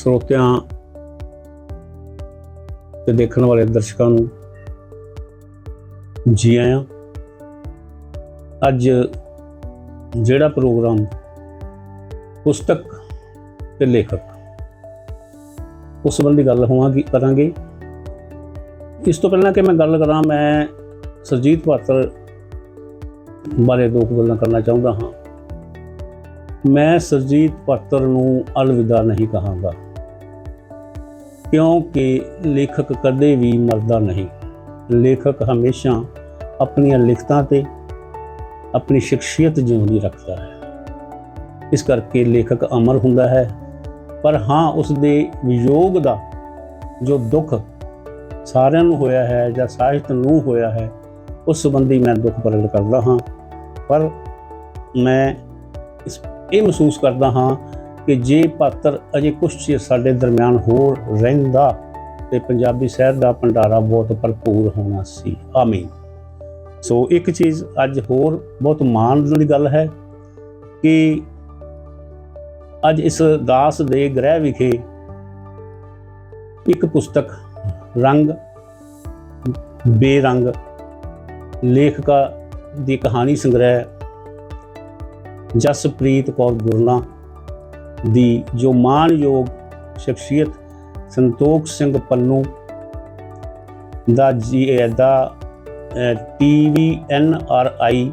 ਸਰੋਤਿਆਂ ਤੇ ਦੇਖਣ ਵਾਲੇ ਦਰਸ਼ਕਾਂ ਨੂੰ ਜੀ ਆਇਆਂ। ਅੱਜ ਜਿਹੜਾ ਪ੍ਰੋਗਰਾਮ ਪੁਸਤਕ ਤੇ ਲੇਖਕ, ਉਸ ਸੰਬੰਧੀ ਗੱਲ ਹੋਵਾਂਗੀ ਕਰਾਂਗੇ। ਇਸ ਤੋਂ ਪਹਿਲਾਂ ਕਿ ਮੈਂ ਗੱਲ ਕਰਾਂ, ਮੈਂ ਸਰਜੀਤ ਪਾਤਰ ਬਾਰੇ ਦੋ ਗੱਲਾਂ ਕਰਨਾ ਚਾਹੁੰਦਾ ਹਾਂ। ਮੈਂ ਸਰਜੀਤ ਪਾਤਰ ਨੂੰ ਅਲਵਿਦਾ ਨਹੀਂ ਕਹਾਂਗਾ। ਕਿਉਂਕਿ ਲੇਖਕ ਕਦੇ ਵੀ ਮਰਦਾ ਨਹੀਂ। ਲੇਖਕ ਹਮੇਸ਼ਾ ਆਪਣੀਆਂ ਲਿਖਤਾਂ ਤੇ ਆਪਣੀ ਸ਼ਖਸੀਅਤ ਜਿਉਂਦੀ ਰੱਖਦਾ ਹੈ। ਇਸ ਕਰਕੇ ਲੇਖਕ ਅਮਰ ਹੁੰਦਾ ਹੈ, ਪਰ ਹਾਂ ਉਸ ਦੇ ਵਿਯੋਗ ਦਾ ਜੋ ਦੁੱਖ ਸਾਰਿਆਂ ਨੂੰ ਹੋਇਆ ਹੈ ਜਾਂ ਸਾਹਿਤ ਨੂੰ ਹੋਇਆ ਹੈ, ਉਸ ਸੰਬੰਧੀ ਮੈਂ ਦੁੱਖ ਪ੍ਰਗਟ ਕਰਦਾ ਹਾਂ। ਪਰ ਮੈਂ ਇਹ ਮਹਿਸੂਸ ਕਰਦਾ ਹਾਂ ਕਿ ਜੇ ਪਾਤਰ ਅਜੇ ਕੁਝ ਚਿਰ ਸਾਡੇ ਦਰਮਿਆਨ ਹੋਰ ਰਹਿੰਦਾ ਤੇ ਪੰਜਾਬੀ ਸ਼ਹਿਰ ਦਾ ਭੰਡਾਰਾ ਬਹੁਤ ਭਰਪੂਰ ਹੋਣਾ ਸੀ। ਆਮੀਨ। ਸੋ ਇੱਕ ਚੀਜ਼ ਅੱਜ ਹੋਰ ਬਹੁਤ ਮਾਣ ਦੀ ਗੱਲ ਹੈ ਕਿ ਅੱਜ ਇਸ ਦਾਸ ਦੇ ਗ੍ਰਹਿ ਵਿਖੇ ਇੱਕ ਪੁਸਤਕ ਰੰਗ, ਬੇਰੰਗ ਲੇਖਕਾ ਦੀ ਕਹਾਣੀ ਸੰਗ੍ਰਹਿ ਜਸਪ੍ਰੀਤ ਕੌਰ ਗੁਰਨਾ ਦੀ ਜੋ ਮਾਣਯੋਗ ਸ਼ਖਸੀਅਤ ਸੰਤੋਖ ਸਿੰਘ ਪੰਨੂ ਦਾ ਜੀ ਦਾ ਟੀਵੀ ਐਨ ਆਰ ਆਈ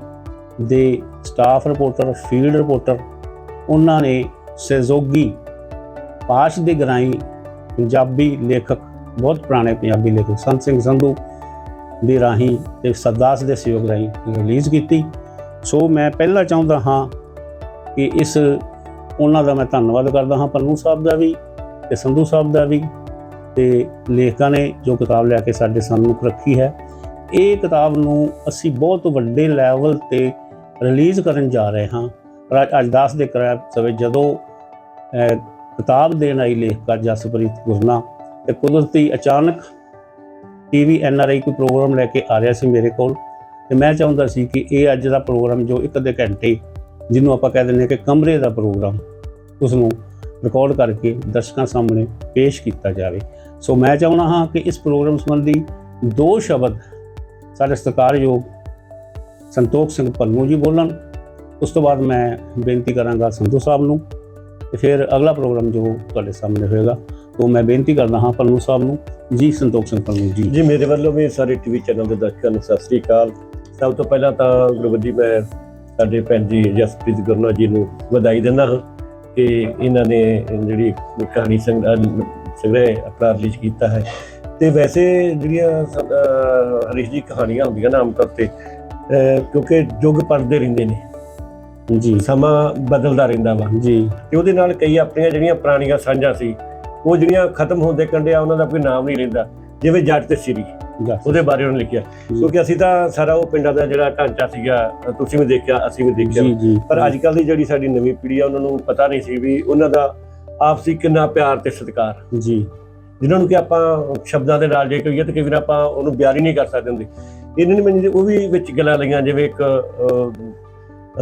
ਦੇ ਸਟਾਫ ਰਿਪੋਰਟਰ ਫੀਲਡ ਰਿਪੋਰਟਰ ਉਹਨਾਂ ਨੇ ਸਹਿਯੋਗੀ ਪਾਸ਼ ਦੇ ਗਰਾਈ ਪੰਜਾਬੀ ਲੇਖਕ, ਬਹੁਤ ਪੁਰਾਣੇ ਪੰਜਾਬੀ ਲੇਖਕ ਸੰਤ ਸਿੰਘ ਸੰਧੂ ਦੇ ਰਾਹੀਂ ਤੇ ਸਰਦਾਸ ਦੇ ਸਹਿਯੋਗ ਰਾਹੀਂ ਰਿਲੀਜ਼ ਕੀਤੀ। ਸੋ ਮੈਂ ਪਹਿਲਾਂ ਚਾਹੁੰਦਾ ਹਾਂ ਕਿ ਇਸ ਉਹਨਾਂ ਦਾ ਮੈਂ ਧੰਨਵਾਦ ਕਰਦਾ ਹਾਂ ਪੰਨੂ ਸਾਹਿਬ ਦਾ ਵੀ ਤੇ ਸੰਧੂ ਸਾਹਿਬ ਦਾ ਵੀ ਤੇ ਲੇਖਕਾਂ ਨੇ ਜੋ ਕਿਤਾਬ ਲਿਆ ਕੇ ਸਾਡੇ ਸਾਹਮਣੇ ਰੱਖੀ ਹੈ। ਇਹ ਕਿਤਾਬ ਨੂੰ ਅਸੀਂ ਬਹੁਤ ਵੱਡੇ ਲੈਵਲ ਤੇ ਰਿਲੀਜ਼ ਕਰਨ ਜਾ ਰਹੇ ਹਾਂ। ਪਰ ਅੱਜ- ਅੱਜ ਦਾਸ ਦੇ ਕਰਾਬ ਸਵੇ ਜਦੋਂ ਕਿਤਾਬ ਦੇਣ ਆਈ ਲੇਖਕਾ ਜਸਪ੍ਰੀਤ ਗੁਰਨਾ ਤੇ ਕੁਦਰਤੀ ਅਚਾਨਕ ਟੀਵੀ ਐਨਆਰਆਈ ਕੋਈ ਪ੍ਰੋਗਰਾਮ ਲੈ ਕੇ ਆ ਰਿਹਾ ਸੀ ਮੇਰੇ ਕੋਲ ਤੇ ਮੈਂ ਚਾਹੁੰਦਾ ਸੀ ਕਿ ਇਹ ਅੱਜ ਦਾ ਪ੍ਰੋਗਰਾਮ ਜੋ ਇੱਕ ਅੱਧੇ ਘੰਟੇ ਜਿਹਨੂੰ ਆਪਾਂ ਕਹਿ ਦਿੰਦੇ ਹਾਂ ਕਿ ਕਮਰੇ ਦਾ ਪ੍ਰੋਗਰਾਮ ਉਸ ਨੂੰ ਰਿਕਾਰਡ ਕਰਕੇ ਦਰਸ਼ਕਾਂ ਸਾਹਮਣੇ ਪੇਸ਼ ਕੀਤਾ ਜਾਵੇ। ਸੋ ਮੈਂ ਚਾਹੁੰਦਾ ਹਾਂ ਕਿ ਇਸ ਪ੍ਰੋਗਰਾਮ ਸੰਬੰਧੀ ਦੋ ਸ਼ਬਦ ਸਾਡੇ ਸਤਿਕਾਰਯੋਗ ਸੰਤੋਖ ਸਿੰਘ ਪੰਨੂ ਜੀ ਬੋਲਣ। ਉਸ ਤੋਂ ਬਾਅਦ ਮੈਂ ਬੇਨਤੀ ਕਰਾਂਗਾ ਸੰਧੂ ਸਾਹਿਬ ਨੂੰ ਤੇ ਫਿਰ ਅਗਲਾ ਪ੍ਰੋਗਰਾਮ ਜੋ ਤੁਹਾਡੇ ਸਾਹਮਣੇ ਹੋਏਗਾ, ਉਹ ਮੈਂ ਬੇਨਤੀ ਕਰਦਾ ਹਾਂ ਪੰਨੂ ਸਾਹਿਬ ਨੂੰ। ਜੀ ਸੰਤੋਖ ਸਿੰਘ ਪੰਨੂ ਜੀ। ਜੀ, ਮੇਰੇ ਵੱਲੋਂ ਵੀ ਸਾਰੇ ਟੀਵੀ ਚੈਨਲ ਦੇ ਦਰਸ਼ਕਾਂ ਨੂੰ ਸਤਿ ਸ੍ਰੀ ਅਕਾਲ। ਸਭ ਤੋਂ ਪਹਿਲਾਂ ਤਾਂ ਗੁਰਵੱਡੀ ਮੈਂ ਸਾਡੇ ਭੈਣ ਜੀ ਜਸਪ੍ਰੀਤ ਗੁਰਨਾ ਜੀ ਨੂੰ ਵਧਾਈ ਦਿੰਦਾ ਹਾਂ ਕਿ ਇਹਨਾਂ ਨੇ ਜਿਹੜੀ ਕਹਾਣੀ ਸੰਗ੍ਰਹਿ ਆਪਣਾ ਰਿਲੀਜ਼ ਕੀਤਾ ਹੈ। ਤੇ ਵੈਸੇ ਜਿਹੜੀਆਂ ਹਰੀਸ਼ ਜੀ ਕਹਾਣੀਆਂ ਹੁੰਦੀਆਂ ਨਾ ਆਮ ਤੌਰ ਤੇ ਕਿਉਂਕਿ ਯੁੱਗ ਪੜਦੇ ਰਹਿੰਦੇ ਨੇ। ਜੀ। ਸਮਾਂ ਬਦਲਦਾ ਰਹਿੰਦਾ ਵਾ। ਜੀ। ਤੇ ਉਹਦੇ ਨਾਲ ਕਈ ਆਪਣੀਆਂ ਜਿਹੜੀਆਂ ਪੁਰਾਣੀਆਂ ਸਾਂਝਾਂ ਸੀ ਉਹ ਜਿਹੜੀਆਂ ਖਤਮ ਹੁੰਦੇ ਕੰਡਿਆ ਉਹਨਾਂ ਦਾ ਕੋਈ ਨਾਮ ਨਹੀਂ ਰਹਿੰਦਾ ਜਿਵੇਂ ਜੱਟ ਤੇ ਸਿਰੀ। ਉਹਦੇ ਬਾਰੇ ਉਹਨੇ ਲਿਖਿਆ। ਕਿਉਂਕਿ ਅਸੀਂ ਤਾਂ ਸਾਰਾ ਉਹ ਪਿੰਡਾਂ ਦਾ ਜਿਹੜਾ ਢਾਂਚਾ ਸੀਗਾ ਤੁਸੀਂ ਵੀ ਦੇਖਿਆ ਅਸੀਂ ਵੀ ਦੇਖਿਆ। ਪਰ ਅੱਜ ਕੱਲ ਦੀ ਜਿਹੜੀ ਸਾਡੀ ਨਵੀਂ ਪੀੜ੍ਹੀ ਆ ਉਹਨਾਂ ਨੂੰ ਪਤਾ ਨਹੀਂ ਸੀ ਵੀ ਉਹਨਾਂ ਦਾ ਆਪਸੀ ਕਿੰਨਾ ਪਿਆਰ ਤੇ ਸਤਿਕਾਰ। ਜੀ। ਜਿਨ੍ਹਾਂ ਨੂੰ ਕਿ ਆਪਾਂ ਸ਼ਬਦਾਂ ਦੇ ਨਾਲ ਜੇ ਕਹੀਏ ਤਾਂ ਕਈ ਵਾਰ ਆਪਾਂ ਉਹਨੂੰ ਬਿਆਨ ਹੀ ਨਹੀਂ ਕਰ ਸਕਦੇ ਹੁੰਦੇ। ਇਹਨਾਂ ਨੇ ਮੈਨੂੰ ਉਹ ਵੀ ਵਿੱਚ ਗੱਲਾਂ ਲਈਆਂ ਜਿਵੇਂ ਇੱਕ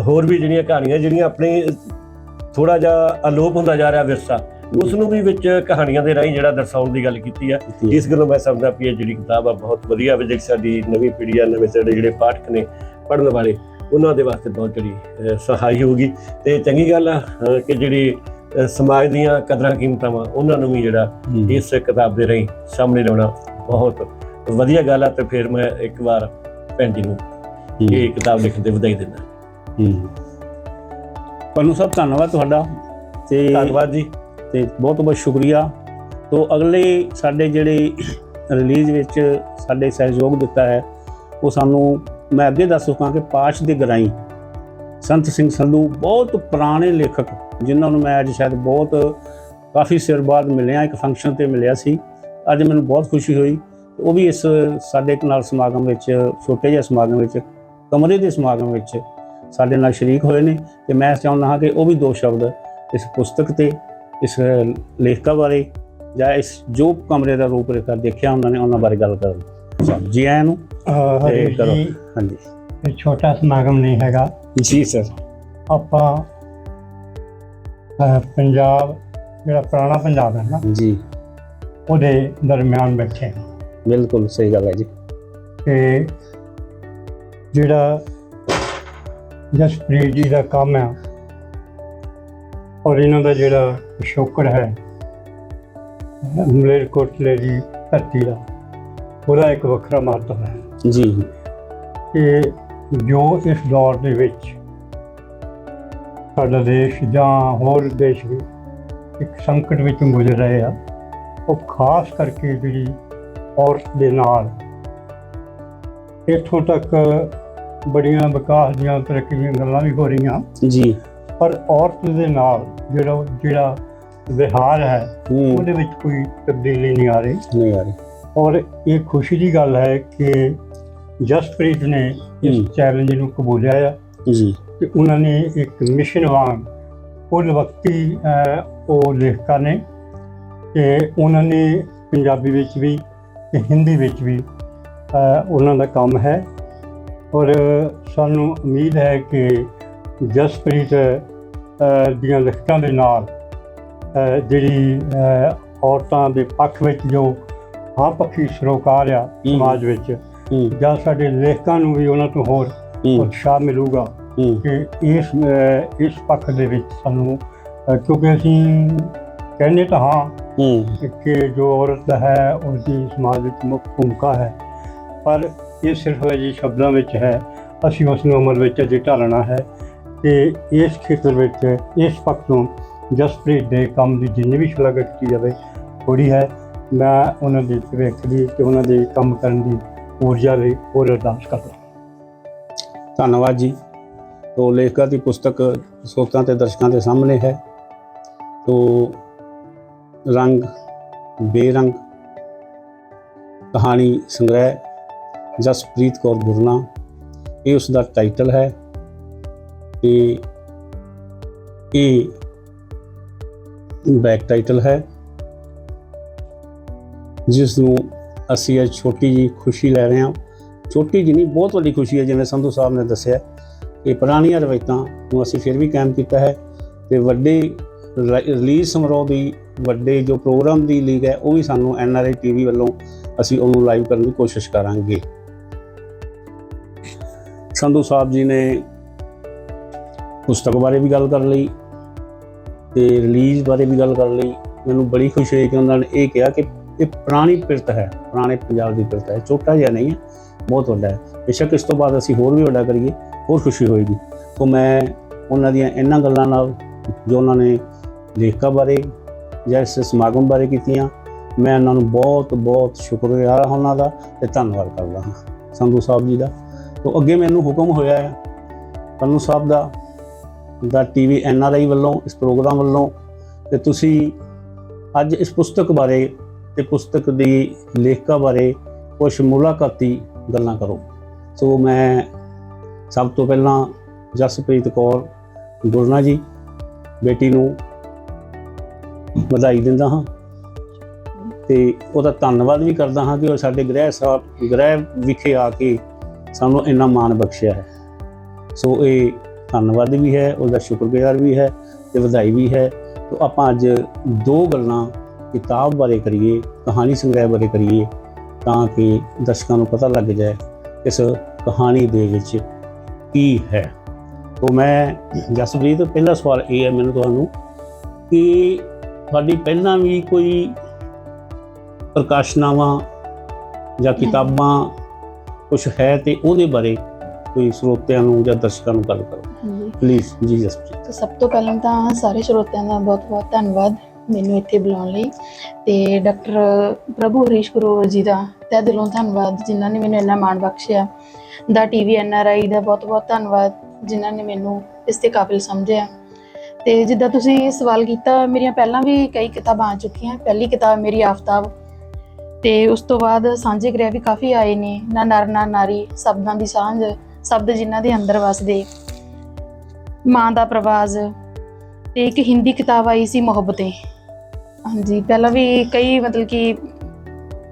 ਹੋਰ ਵੀ ਜਿਹੜੀਆਂ ਕਹਾਣੀਆਂ ਜਿਹੜੀਆਂ ਆਪਣੇ ਥੋੜਾ ਜਿਹਾ ਅਲੋਪ ਹੁੰਦਾ ਜਾ ਰਿਹਾ ਵਿਰਸਾ। ਉਸ ਨੂੰ ਵੀ ਵਿੱਚ ਕਹਾਣੀਆਂ ਦੇ ਰਾਹੀਂ ਜਿਹੜਾ ਦਰਸਾਉਣ ਦੀ ਗੱਲ ਕੀਤੀ ਆ। ਇਸ ਗੱਲੋਂ ਮੈਂ ਸਮਝਦਾ ਵੀ ਇਹ ਜਿਹੜੀ ਕਿਤਾਬ ਆ ਬਹੁਤ ਵਧੀਆ ਵੀ ਜਿਹੜੀ ਸਾਡੀ ਨਵੀਂ ਪੀੜ੍ਹੀ ਆ ਨਵੇਂ ਸਾਡੇ ਜਿਹੜੇ ਪਾਠਕ ਨੇ ਪੜ੍ਹਨ ਵਾਲੇ ਉਹਨਾਂ ਦੇ ਵਾਸਤੇ ਬਹੁਤ ਜਿਹੜੀ ਸਹਾਈ ਹੋਊਗੀ। ਤੇ ਚੰਗੀ ਗੱਲ ਆ ਕਿ ਜਿਹੜੀ ਸਮਾਜ ਦੀਆਂ ਕਦਰਾਂ ਕੀਮਤਾਂ ਵਾ ਉਹਨਾਂ ਨੂੰ ਵੀ ਜਿਹੜਾ ਇਸ ਕਿਤਾਬ ਦੇ ਰਾਹੀਂ ਸਾਹਮਣੇ ਲਿਆਉਣਾ ਬਹੁਤ ਵਧੀਆ ਗੱਲ ਆ। ਤੇ ਫਿਰ ਮੈਂ ਇੱਕ ਵਾਰ ਭੈਣ ਜੀ ਨੂੰ ਇਹ ਕਿਤਾਬ ਲਿਖਣ ਦੇ ਵਧਾਈ ਦਿੰਦਾ। ਹਮ। ਪੰਨੂ ਸਾਹਿਬ ਧੰਨਵਾਦ ਤੁਹਾਡਾ। ਤੇ ਧੰਨਵਾਦ ਜੀ। ਤੇ ਬਹੁਤ ਬਹੁਤ ਸ਼ੁਕਰੀਆ। ਤੋਂ ਅਗਲੇ ਸਾਡੇ ਜਿਹੜੇ ਰਿਲੀਜ਼ ਵਿੱਚ ਸਾਡੇ ਸਹਿਯੋਗ ਦਿੱਤਾ ਹੈ, ਉਹ ਸਾਨੂੰ ਮੈਂ ਅੱਗੇ ਦੱਸ ਸਕਾਂ ਕਿ ਪਾਸ਼ ਦੇ ਗਰਾਈ ਸੰਤ ਸਿੰਘ ਸੰਧੂ ਬਹੁਤ ਪੁਰਾਣੇ ਲੇਖਕ, ਜਿਨ੍ਹਾਂ ਨੂੰ ਮੈਂ ਅੱਜ ਸ਼ਾਇਦ ਬਹੁਤ ਕਾਫੀ ਸਿਰ ਬਾਅਦ ਮਿਲਿਆ, ਇੱਕ ਫੰਕਸ਼ਨ ਤੇ ਮਿਲਿਆ ਸੀ। ਅੱਜ ਮੈਨੂੰ ਬਹੁਤ ਖੁਸ਼ੀ ਹੋਈ। ਉਹ ਵੀ ਇਸ ਸਾਡੇ ਨਾਲ ਸਮਾਗਮ ਵਿੱਚ, ਛੋਟੇ ਜਿਹੇ ਸਮਾਗਮ ਵਿੱਚ, ਕਮਰੇ ਦੇ ਸਮਾਗਮ ਵਿੱਚ ਸਾਡੇ ਨਾਲ ਸ਼ਰੀਕ ਹੋਏ ਨੇ। ਤੇ ਮੈਂ ਚਾਹੁੰਦਾ ਹਾਂ ਕਿ ਉਹ ਵੀ ਦੋ ਸ਼ਬਦ ਇਸ ਪੁਸਤਕ ਤੇ ਇਸ ਲੇਖਕਾਂ ਬਾਰੇ ਜਾਂ ਇਸ ਜੋ ਕਮਰੇ ਦਾ ਰੂਪ ਰੇਖਾ ਦੇਖਿਆ ਉਹਨਾਂ ਨੇ ਉਹਨਾਂ ਬਾਰੇ ਗੱਲ ਕਰਨ। ਜੀ ਆਇਆਂ ਨੂੰ? ਤੇ ਕਰੋ। ਹਾਂਜੀ। ਇਹ ਛੋਟਾ ਸਮਾਗਮ ਨਹੀਂ ਹੈਗਾ। ਜੀ ਸਰ ਆਪਾਂ ਪੰਜਾਬ ਜਿਹੜਾ ਪੁਰਾਣਾ ਪੰਜਾਬ ਹੈ ਨਾ ਜੀ। ਉਹਦੇ ਦਰਮਿਆਨ ਬੈਠੇ ਹਾਂ। ਬਿਲਕੁਲ ਸਹੀ ਗੱਲ ਹੈ ਜੀ। ਤੇ ਜਿਹੜਾ ਜਸਪ੍ਰੀਤ ਜੀ ਦਾ ਕੰਮ ਹੈ ਔਰ ਇਹਨਾਂ ਦਾ ਜਿਹੜਾ ਪਿਛੋਕੜ ਹੈ ਮਲੇਰਕੋਟਲੇ ਦੀ ਧਰਤੀ ਦਾ ਉਹਦਾ ਇੱਕ ਵੱਖਰਾ ਮਹੱਤਵ ਹੈ। ਜੀ। ਕਿ ਜੋ ਇਸ ਦੌਰ ਦੇ ਵਿੱਚ ਸਾਡਾ ਦੇਸ਼ ਜਾਂ ਹੋਰ ਦੇਸ਼ ਵੀ ਇੱਕ ਸੰਕਟ ਵਿੱਚ ਗੁਜ਼ਰ ਰਹੇ ਆ ਉਹ ਖਾਸ ਕਰਕੇ ਜਿਹੜੀ ਔਰਤ ਦੇ ਨਾਲ ਇੱਥੋਂ ਤੱਕ ਬੜੀਆਂ ਵਿਕਾਸ ਦੀਆਂ ਤਰੱਕੀ ਦੀਆਂ ਗੱਲਾਂ ਵੀ ਹੋ ਰਹੀਆਂ। ਜੀ। ਪਰ ਔਰਤ ਦੇ ਨਾਲ ਜਿਹੜਾ ਜਿਹੜਾ ਵਿਹਾਰ ਹੈ ਹੂੰ। ਉਹਦੇ ਵਿੱਚ ਕੋਈ ਤਬਦੀਲੀ ਨਹੀਂ ਆ ਰਹੀ। ਨਹੀਂ ਆ ਰਹੀ। ਔਰ ਇਹ ਖੁਸ਼ੀ ਦੀ ਗੱਲ ਹੈ ਕਿ ਜਸਪ੍ਰੀਤ ਨੇ ਇਸ। ਚੈਲੰਜ ਨੂੰ ਕਬੂਲਿਆ ਆ ਜੀ। ਕਿ ਉਹਨਾਂ ਨੇ ਇੱਕ ਮਿਸ਼ਨ ਵਾਂਗ ਉਹ ਵਕਤੀ ਉਹ ਲੇਖਕਾਂ ਨੇ ਕਿ ਉਹਨਾਂ ਨੇ ਪੰਜਾਬੀ ਵਿੱਚ ਵੀ ਤੇ ਹਿੰਦੀ ਵਿੱਚ ਵੀ ਅ, ਉਹਨਾਂ ਦਾ ਕੰਮ ਹੈ। ਔਰ ਸਾਨੂੰ ਉਮੀਦ ਹੈ ਕਿ ਜਸਪ੍ਰੀਤ ਦੀਆਂ ਲਿਖਤਾਂ ਦੇ ਨਾਲ ਜਿਹੜੀ ਔਰਤਾਂ ਦੇ ਪੱਖ ਵਿੱਚ ਜੋ ਹਾਂ ਪੱਖੀ ਸਰੋਕਾਰ ਆ ਸਮਾਜ ਵਿੱਚ ਜਾਂ ਸਾਡੇ ਲੇਖਕਾਂ ਨੂੰ ਵੀ ਉਹਨਾਂ ਤੋਂ ਹੋਰ ਉਤਸ਼ਾਹ ਮਿਲੂਗਾ ਕਿ ਇਸ ਇਸ ਪੱਖ ਦੇ ਵਿੱਚ ਸਾਨੂੰ ਕਿਉਂਕਿ ਅਸੀਂ ਕਹਿੰਦੇ ਤਾਂ ਹਾਂ ਕਿ ਜੋ ਔਰਤ ਹੈ ਉਸ ਦੀ ਸਮਾਜ ਵਿੱਚ ਮੁੱਖ ਭੂਮਿਕਾ ਹੈ ਪਰ ਇਹ ਸਿਰਫ ਜੀ ਸ਼ਬਦਾਂ ਵਿੱਚ ਹੈ ਅਸੀਂ ਉਸ ਨੂੰ ਅਮਲ ਵਿੱਚ ਅਜੇ ਢਾਲਣਾ ਹੈ। ਕਿ ਇਸ ਖੇਤਰ ਵਿੱਚ, ਇਸ ਪੱਖ ਤੋਂ ਜਸਪ੍ਰੀਤ ਦੇ ਕੰਮ ਦੀ ਜਿੰਨੀ ਵੀ ਸ਼ਲਾਘਾ ਕੀਤੀ ਜਾਵੇ ਥੋੜੀ ਹੈ। ਮੈਂ ਉਹਨਾਂ ਦੇ ਭਵਿੱਖ ਦੀ ਤੇ ਉਹਨਾਂ ਦੇ ਕੰਮ ਕਰਨ ਦੀ ਊਰਜਾ ਲਈ ਹੋਰ ਅਰਦਾਸ ਕਰਦਾ ਧੰਨਵਾਦ ਜੀ। ਤੋ ਲੇਖਕਾਂ ਦੀ ਪੁਸਤਕ ਸਰੋਤਾਂ ਤੇ ਦਰਸ਼ਕਾਂ ਦੇ ਸਾਹਮਣੇ ਹੈ। ਤੋ ਰੰਗ, ਬੇਰੰਗ ਕਹਾਣੀ ਸੰਗ੍ਰਹਿ ਜਸਪ੍ਰੀਤ ਕੌਰ ਗੁਰਨਾ ਇਹ ਉਸ ਦਾ ਟਾਈਟਲ ਹੈ। ਤੇ ਇਹ ਬੈਕ ਟਾਈਟਲ ਹੈ ਜਿਸ ਨੂੰ ਅਸੀਂ ਅੱਜ ਛੋਟੀ ਜੀ ਖੁਸ਼ੀ ਲੈ ਰਹੇ ਹਾਂ। ਛੋਟੀ ਜਿਹੀ ਨਹੀਂ, ਬਹੁਤ ਵੱਡੀ ਖੁਸ਼ੀ ਹੈ, ਜਿਵੇਂ ਸੰਧੂ ਸਾਹਿਬ ਨੇ ਦੱਸਿਆ। ਕਿ ਪੁਰਾਣੀਆਂ ਰਵਾਇਤਾਂ ਨੂੰ ਅਸੀਂ ਫਿਰ ਵੀ ਕਾਇਮ ਕੀਤਾ ਹੈ ਤੇ ਵੱਡੇ ਰਿਲੀਜ਼ ਸਮਾਰੋਹ ਦੀ ਵੱਡੇ ਜੋ ਪ੍ਰੋਗਰਾਮ ਦੀ ਲੀਗ ਹੈ, ਉਹ ਵੀ ਸਾਨੂੰ ਐਨਆਰਆਈ ਟੀਵੀ ਵੱਲੋਂ ਅਸੀਂ ਉਹਨੂੰ ਲਾਈਵ ਕਰਨ ਦੀ ਕੋਸ਼ਿਸ਼ ਕਰਾਂਗੇ। ਸੰਧੂ ਸਾਹਿਬ ਜੀ ਨੇ ਪੁਸਤਕ ਬਾਰੇ ਵੀ ਗੱਲ ਕਰ ਲਈ ਤੇ ਰਿਲੀਜ਼ ਬਾਰੇ ਵੀ ਗੱਲ ਕਰ ਲਈ ਮੈਨੂੰ ਬੜੀ ਖੁਸ਼ੀ ਹੋਈ ਕਿ ਉਹਨਾਂ ਨੇ ਇਹ ਕਿਹਾ ਕਿ ਇਹ ਪੁਰਾਣੀ ਪਿਰਤ ਹੈ, ਪੁਰਾਣੇ ਪੰਜਾਬ ਦੀ ਪਿਰਤ ਹੈ, ਛੋਟਾ ਜਿਹਾ ਨਹੀਂ ਹੈ, ਬਹੁਤ ਵੱਡਾ ਹੈ। ਬੇਸ਼ੱਕ ਇਸ ਤੋਂ ਬਾਅਦ ਅਸੀਂ ਹੋਰ ਵੀ ਵੱਡਾ ਕਰੀਏ, ਹੋਰ ਖੁਸ਼ੀ ਹੋਏਗੀ। ਤੋਂ ਮੈਂ ਉਹਨਾਂ ਦੀਆਂ ਇਹਨਾਂ ਗੱਲਾਂ ਨਾਲ ਜੋ ਉਹਨਾਂ ਨੇ ਲੇਖਕਾਂ ਬਾਰੇ ਜਾਂ ਇਸ ਸਮਾਗਮ ਬਾਰੇ ਕੀਤੀਆਂ, ਮੈਂ ਉਹਨਾਂ ਨੂੰ ਬਹੁਤ ਬਹੁਤ ਸ਼ੁਕਰਗੁਜ਼ਾਰ ਹਾਂ ਉਹਨਾਂ ਦਾ ਤੇ ਧੰਨਵਾਦ ਕਰਦਾ ਹਾਂ ਸੰਧੂ ਸਾਹਿਬ ਜੀ ਦਾ। ਤੋਂ ਅੱਗੇ ਮੈਨੂੰ ਹੁਕਮ ਹੋਇਆ ਹੈ ਪੰਨੂ ਸਾਹਿਬ ਦਾ ਦਾ ਟੀਵੀ ਐਨਆਰਆਈ ਵੱਲੋਂ, ਇਸ ਪ੍ਰੋਗਰਾਮ ਵੱਲੋਂ, ਤੇ ਤੁਸੀਂ ਅੱਜ ਇਸ ਪੁਸਤਕ ਬਾਰੇ ਤੇ ਪੁਸਤਕ ਦੀ ਲੇਖਕਾਂ ਬਾਰੇ ਕੁਝ ਮੁਲਾਕਾਤੀ ਗੱਲਾਂ ਕਰੋ। ਸੋ ਮੈਂ ਸਭ ਤੋਂ ਪਹਿਲਾਂ ਜਸਪ੍ਰੀਤ ਕੌਰ ਗੁਰਨਾ ਜੀ, ਬੇਟੀ ਨੂੰ ਵਧਾਈ ਦਿੰਦਾ ਹਾਂ। ਤੇ ਉਹਦਾ ਧੰਨਵਾਦ ਵੀ ਕਰਦਾ ਹਾਂ ਕਿ ਉਹ ਸਾਡੇ ਗ੍ਰਹਿ ਸਾਹਿਬ ਗ੍ਰਹਿ ਵਿਖੇ ਆ ਕੇ ਸਾਨੂੰ ਇੰਨਾ ਮਾਣ ਬਖਸ਼ਿਆ ਹੈ। ਸੋ ਇਹ ਧੰਨਵਾਦ ਵੀ ਹੈ, ਉਹਦਾ ਸ਼ੁਕਰਗੁਜ਼ਾਰ ਵੀ ਹੈ ਤੇ ਵਧਾਈ ਵੀ ਹੈ। ਤੋਂ ਆਪਾਂ ਅੱਜ ਦੋ ਗੱਲਾਂ ਕਿਤਾਬ ਬਾਰੇ ਕਰੀਏ, ਕਹਾਣੀ ਸੰਗ੍ਰਹਿ ਬਾਰੇ ਕਰੀਏ ਤਾਂ ਕਿ ਦਰਸ਼ਕਾਂ ਨੂੰ ਪਤਾ ਲੱਗ ਜਾਏ ਇਸ ਕਹਾਣੀ ਦੇ ਵਿੱਚ ਕੀ ਹੈ। ਤੋਂ ਮੈਂ ਜਸਪ੍ਰੀਤ, ਪਹਿਲਾ ਸਵਾਲ ਇਹ ਹੈ ਮੈਨੂੰ ਤੁਹਾਨੂੰ ਕਿ ਤੁਹਾਡੀ ਪਹਿਲਾਂ ਵੀ ਕੋਈ ਪ੍ਰਕਾਸ਼ਨਾਵਾਂ ਜਾਂ ਕਿਤਾਬਾਂ ਕੁਝ ਹੈ ਤੇ ਉਹਦੇ ਬਾਰੇ ਕੋਈ ਸਰੋਤਿਆਂ ਨੂੰ ਜਾਂ ਦਰਸ਼ਕਾਂ ਨੂੰ ਗੱਲ ਕਰੋ। ਪਲੀਜ਼ ਜੀ ਜਸਪ੍ਰੀਤ ਤੇ ਸਭ ਤੋਂ ਪਹਿਲਾਂ ਤਾਂ ਸਾਰੇ ਸਰੋਤਿਆਂ ਦਾ ਬਹੁਤ-ਬਹੁਤ ਧੰਨਵਾਦ ਮੈਨੂੰ ਇੱਥੇ ਬੁਲਾਉਣ ਲਈ। ਤੇ ਡਾਕਟਰ ਪ੍ਰਭੂ ਹਰੀਸ਼ ਗੁਰੂ ਜੀ ਦਾ ਤਹਿ ਦਿਲੋਂ ਧੰਨਵਾਦ ਜਿਨ੍ਹਾਂ ਨੇ ਮੈਨੂੰ ਇੰਨਾ ਮਾਣ ਬਖਸ਼ਿਆ। ਦਾ ਟੀਵੀ ਐਨਆਰਆਈ ਦਾ ਬਹੁਤ-ਬਹੁਤ ਧੰਨਵਾਦ ਜਿਨ੍ਹਾਂ ਨੇ ਮੈਨੂੰ ਇਸ ਤੇ ਕਾਬਿਲ ਸਮਝਿਆ। ਤੇ ਜਿੱਦਾਂ ਤੁਸੀਂ ਸਵਾਲ ਕੀਤਾ ਮੇਰੀਆਂ ਪਹਿਲਾਂ ਵੀ ਕਈ ਕਿਤਾਬਾਂ ਆ ਚੁੱਕੀਆਂ। ਪਹਿਲੀ ਕਿਤਾਬ ਮੇਰੀ ਆਫਤਾਬ। ਤੇ ਉਸ ਤੋਂ ਬਾਅਦ ਸਾਂਝੇ ਗ੍ਰਹਿ ਵੀ ਕਾਫੀ ਆਏ ਨੇ ਨਾ ਨਰ ਨਾ ਨਾਰੀ ਸ਼ਬਦਾਂ ਦੀ ਸਾਂਝ। ਸ਼ਬਦ ਜਿਨ੍ਹਾਂ ਦੇ ਅੰਦਰ ਵਸਦੇ। ਮਾਂ ਦਾ ਪ੍ਰਵਾਜ਼ ਤੇ ਇੱਕ ਹਿੰਦੀ ਕਿਤਾਬ ਆਈ ਸੀ ਮੁਹੱਬਤੇ। ਹਾਂਜੀ ਪਹਿਲਾਂ ਵੀ ਕਈ ਮਤਲਬ ਕਿ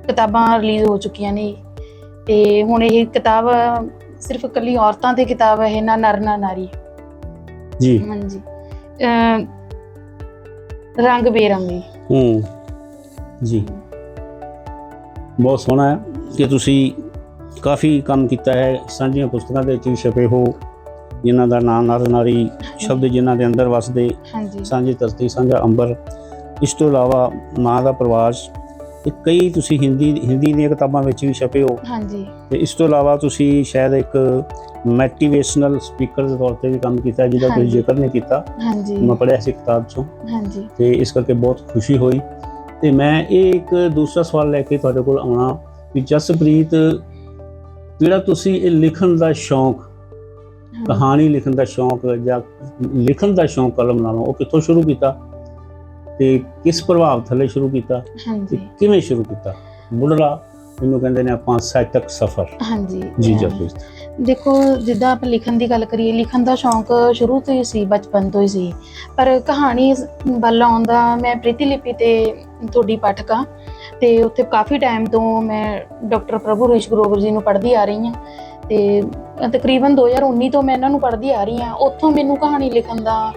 ਕਿਤਾਬਾਂ ਰਿਲੀਜ਼ ਹੋ ਚੁੱਕੀਆਂ ਨੇ। ਤੇ ਹੁਣ ਇਹ ਕਿਤਾਬ ਸਿਰਫ ਇਕੱਲੀ ਔਰਤਾਂ ਤੇ ਕਿਤਾਬ ਹੈ ਨਾ ਨਰ ਨਾ ਨਾਰੀ। ਜੀ। ਹਾਂਜੀ। ਰੰਗ ਬੇਰੰਗੀ। ਹੂੰ। ਜੀ। ਬਹੁਤ ਸੋਹਣਾ ਹੈ ਕਿ ਤੁਸੀਂ ਕਾਫੀ ਕੰਮ ਕੀਤਾ ਹੈ। ਸਾਂਝੀਆਂ ਪੁਸਤਕਾਂ ਦੇ ਵਿੱਚ ਵੀ ਛਪੇ ਹੋ ਜਿਨ੍ਹਾਂ ਦਾ ਨਾਮ ਨਰ ਨਾਰੀ ਸ਼ਬਦ ਜਿਨ੍ਹਾਂ ਦੇ ਅੰਦਰ ਵਸਦੇ ਸਾਂਝੀ ਧਰਤੀ ਸਾਂਝਾ ਅੰਬਰ। ਇਸ ਤੋਂ ਇਲਾਵਾ ਮਾਂ ਦਾ ਪ੍ਰਵਾਸ ਇਹ ਕਈ ਤੁਸੀਂ ਹਿੰਦੀ ਹਿੰਦੀ ਦੀਆਂ ਕਿਤਾਬਾਂ ਵਿੱਚ ਵੀ ਛਪੇ ਹੋ। ਹਾਂਜੀ। ਤੇ ਇਸ ਤੋਂ ਇਲਾਵਾ ਤੁਸੀਂ ਸ਼ਾਇਦ ਇੱਕ ਮੋਟੀਵੇਸ਼ਨਲ ਸਪੀਕਰ ਦੇ ਤੌਰ ਤੇ ਵੀ ਕੰਮ ਕੀਤਾ ਜਿਹਦਾ ਕੋਈ ਹਾਂਜੀ। ਜ਼ਿਕਰ ਨਹੀਂ ਕੀਤਾ। ਹਾਂਜੀ। ਮੈਂ ਪੜ੍ਹਿਆ ਸੀ ਕਿਤਾਬ 'ਚੋਂ। ਹਾਂਜੀ। ਤੇ ਇਸ ਕਰਕੇ ਬਹੁਤ ਖੁਸ਼ੀ ਹੋਈ। ਤੇ ਮੈਂ ਇਹ ਇੱਕ ਦੂਸਰਾ ਸਵਾਲ ਲੈ ਕੇ ਤੁਹਾਡੇ ਕੋਲ ਆਉਣਾ ਵੀ ਜਸਪ੍ਰੀਤ ਜਿਹੜਾ ਤੁਸੀਂ ਇਹ ਲਿਖਣ ਦਾ ਸ਼ੌਂਕ ਕਹਾਣੀ ਲਿਖਣ ਦਾ ਸ਼ੌਂਕ ਜਾਂ ਲਿਖਣ ਦਾ ਸ਼ੌਂਕ ਕਲਮ ਨਾਲੋਂ ਉਹ ਕਿੱਥੋਂ ਸ਼ੁਰੂ ਕੀਤਾ? ਤੇ ਕਿਸ ਪ੍ਰਭਾਵ ਥੱਲੇ ਸ਼ੁਰੂ ਕੀਤਾ? ਹਾਂਜੀ। ਕਿਵੇਂ ਸ਼ੁਰੂ ਕੀਤਾ? ਬੁੱਢੜਾ ਇਹਨੂੰ ਕਹਿੰਦੇ ਨੇ ਆਪਾਂ ਸਾਹਿਤਕ ਸਫ਼ਰ। ਹਾਂਜੀ। ਜੀ ਜਸਪ੍ਰੀਤ ਦੇਖੋ ਜਿੱਦਾਂ ਆਪਾਂ ਲਿਖਣ ਦੀ ਗੱਲ ਕਰੀਏ ਲਿਖਣ ਦਾ ਸ਼ੌਂਕ ਸ਼ੁਰੂ ਤੋਂ ਹੀ ਸੀ ਬਚਪਨ ਤੋਂ ਹੀ ਸੀ। ਪਰ ਕਹਾਣੀ ਵੱਲ ਆਉਣ ਦਾ ਮੈਂ ਪ੍ਰੀਤੀ ਲਿਪੀ ਤੇ ਤੁਹਾਡੀ ਪਾਠਕ ਤੇ ਉੱਥੇ ਕਾਫੀ ਟਾਈਮ ਤੋਂ ਮੈਂ ਡਾਕਟਰ ਪ੍ਰਭੂ ਰੇਸ਼ ਗਰੋਵਰ ਜੀ ਨੂੰ ਪੜ੍ਹਦੀ ਆ ਰਹੀ ਹਾਂ। ਤੇ ਤਕਰੀਬਨ 2019 ਤੋਂ ਮੈਂ ਇਹਨਾਂ ਨੂੰ ਪੜ੍ਹਦੀ ਆ ਰਹੀ ਹਾਂ। ਉੱਥੋਂ ਮੈਨੂੰ ਕਹਾਣੀ ਲਿਖਣ ਦਾ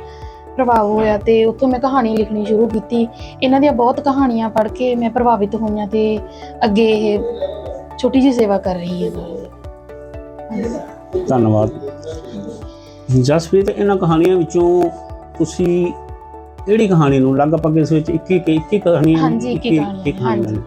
ਪ੍ਰਭਾਵ ਹੋਇਆ ਤੇ ਉੱਥੋਂ ਮੈਂ ਕਹਾਣੀ ਲਿਖਣੀ ਸ਼ੁਰੂ ਕੀਤੀ। ਇਹਨਾਂ ਦੀਆਂ ਬਹੁਤ ਕਹਾਣੀਆਂ ਪੜ੍ਹ ਕੇ ਮੈਂ ਪ੍ਰਭਾਵਿਤ ਹੋਈਆਂ ਤੇ ਅੱਗੇ ਇਹ ਛੋਟੀ ਜਿਹੀ ਸੇਵਾ ਕਰ ਰਹੀ ਹਾਂ। ਧੰਨਵਾਦ। ਜਸਪ੍ਰੀਤ, ਇਹਨਾਂ ਕਹਾਣੀਆਂ ਵਿੱਚੋਂ ਤੁਸੀਂ ਕਿਹੜੀ ਕਹਾਣੀ ਨੂੰ? ਲਗਭਗ ਇਸ ਵਿੱਚ 21 21 ਕਹਾਣੀਆਂ ਹਾਂਜੀ, ਇੱਕੀ ਇੱਕੀ- ਕਹਾਣੀਆਂ, ਇੱਕੀ ਕਹਾਣੀਆਂ ਹਾਂਜੀ।